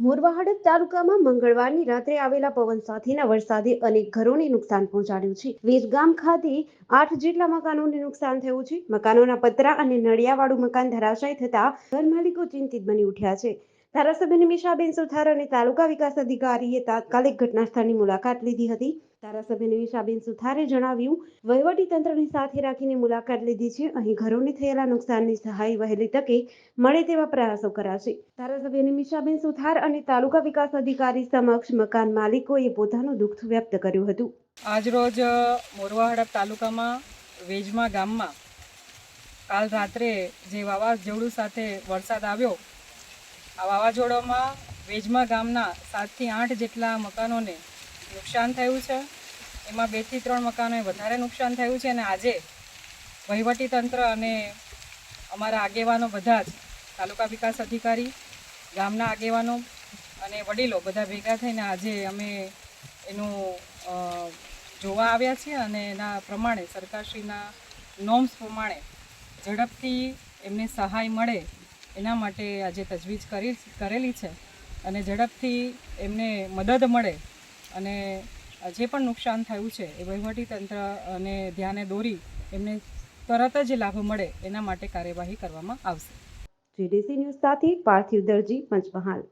મોરવા હડદ તાલુકામાં મંગળવારની રાત્રે આવેલા પવન સાથેના વરસાદે અનેક ઘરોને નુકસાન પહોંચાડ્યું છે. વીરગામ ખાતે આઠ જેટલા મકાનોને નુકસાન થયું છે. મકાનોના પતરા અને નળિયાવાળું મકાન ધરાશાય થતા ઘર માલિકો ચિંતિત બની ઉઠ્યા છે. ધારાસભ્ય નિમિષાબેન સુથાર અને તાલુકા વિકાસ અધિકારીએ તાત્કાલિક ઘટના સ્થળની મુલાકાત લીધી હતી. ધારાસભ્ય નિમિષાબેન સુથારે જણાવ્યું, વહીવટી તંત્રની સાથે રાખીને મુલાકાત લીધી છે. અહીં ઘરોને થયેલા નુકસાનની સહાય વહેલી તકે મળે તેવા પ્રયાસો કરાશે ધારાસભ્ય નિમિષાબેન સુથાર અને તાલુકા વિકાસ અધિકારી સમક્ષ મકાન માલિકોએ પોતાનું દુઃખ વ્યક્ત કર્યું હતું. આજરોજ મોરવા હડપ તાલુકામાં, વેજમા ગામમાં, કાલ રાત્રે જે વાવાઝોડું સાથે વરસાદ આવ્યો, આ વાવાઝોડામાં વેજમા ગામના સાતથી આઠ જેટલા મકાનોને નુકસાન થયું છે. એમાં બેથી ત્રણ મકાનોએ વધારે નુકસાન થયું છે અને આજે વહીવટી તંત્ર અને અમારા આગેવાનો બધા જ, તાલુકા વિકાસ અધિકારી, ગામના આગેવાનો અને વડીલો બધા ભેગા થઈને આજે અમે એનું જોવા આવ્યા છીએ અને એના પ્રમાણે સરકારશ્રીના નોર્મ્સ પ્રમાણે ઝડપથી એમને સહાય મળે એના માટે આજે તજવીજ કરી, કરેલી છે અને ઝડપથી એમને મદદ મળે અને જે પણ નુકસાન થયું છે એ વહીવટી તંત્ર અને ધ્યાને દોરી એમને તરત જ લાભ મળે એના માટે કાર્યવાહી કરવામાં આવશે. જીડીસી ન્યૂઝ સાથે પાર્થિવ દરજી પંચમહાલ.